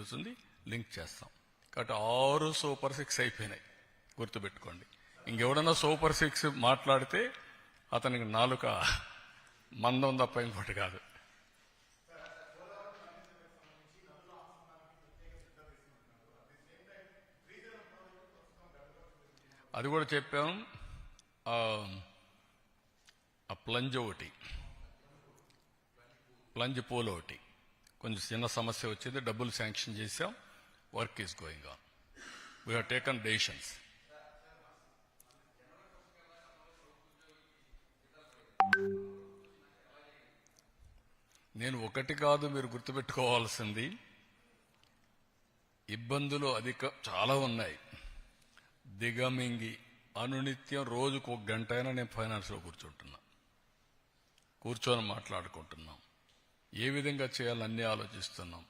Tables link చేస్తాం. కాబట్టి ఆరు సూపర్ సిక్స్ అయిపోయినాయి. గుర్తుపెట్టుకోండి. ఇంకెవడన్నా సూపర్ సిక్స్ మాట్లాడితే అతనికి నాలుక మందం తప్ప ఇంకోటి కాదు. అది కూడా చెప్పాం. ఆ, ప్లంజ్ ఒకటి. ప్లంజ్ పోల్ ఒకటి. కొంచెం చిన్న సమస్య వచ్చింది. డబ్బులు శాంక్షన్ చేసాం work is going on we taken decisions నేను ఒకటి కాదు మీరు గుర్తుపెట్టుకోవాల్సింది. ఇబ్బందులు అధిక చాలా ఉన్నాయి. దిగమింగి అనునిత్యం రోజుకు ఒక గంట అయినా నేను ఫైనాన్స్లో కూర్చుంటున్నా. కూర్చొని మాట్లాడుకుంటున్నాం. ఏ విధంగా చేయాలని అన్నీ ఆలోచిస్తున్నాం.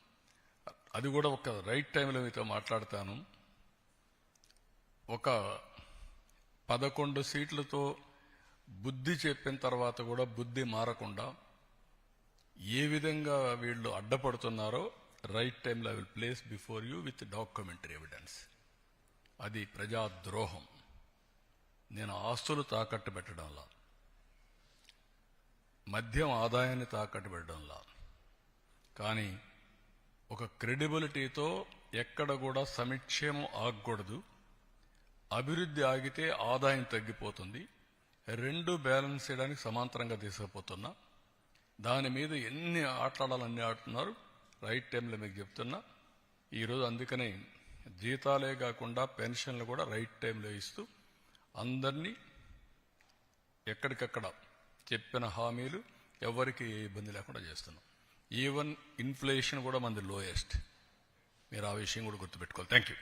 అది కూడా ఒక రైట్ టైంలో మీతో మాట్లాడతాను. ఒక పదకొండు సీట్లతో బుద్ధి చెప్పిన తర్వాత కూడా బుద్ధి మారకుండా ఏ విధంగా వీళ్ళు అడ్డపడుతున్నారో రైట్ టైంలో I will place before you with documentary evidence అది ప్రజాద్రోహం. నేను ఆస్తులు తాకట్టు పెట్టడంలా. మద్యం ఆదాయాన్ని తాకట్టు పెట్టడంలా కానీ ఒక క్రెడిబిలిటీతో ఎక్కడ కూడా సమిక్షేమం ఆగకూడదు. అభివృద్ధి ఆగితే ఆదాయం తగ్గిపోతుంది. రెండు బ్యాలెన్స్ చేయడానికి సమాంతరంగా తీసుకుపోతున్నా. దాని మీద ఎన్ని ఆటలాడాలన్నీ ఆడుతున్నారు? రైట్ టైంలో మీకు చెప్తున్నా. ఈరోజు అందుకనే జీతాలే కాకుండా పెన్షన్లు కూడా రైట్ టైంలో ఇస్తూ అందరినీ ఎక్కడికక్కడ చెప్పిన హామీలు ఎవరికి ఏ ఇబ్బంది లేకుండా చేస్తున్నాం. ఈవెన్ ఇన్ఫ్లేషన్ కూడా మనది లోయెస్ట్ మీరు ఆ విషయం కూడా గుర్తుపెట్టుకోవాలి. Thank you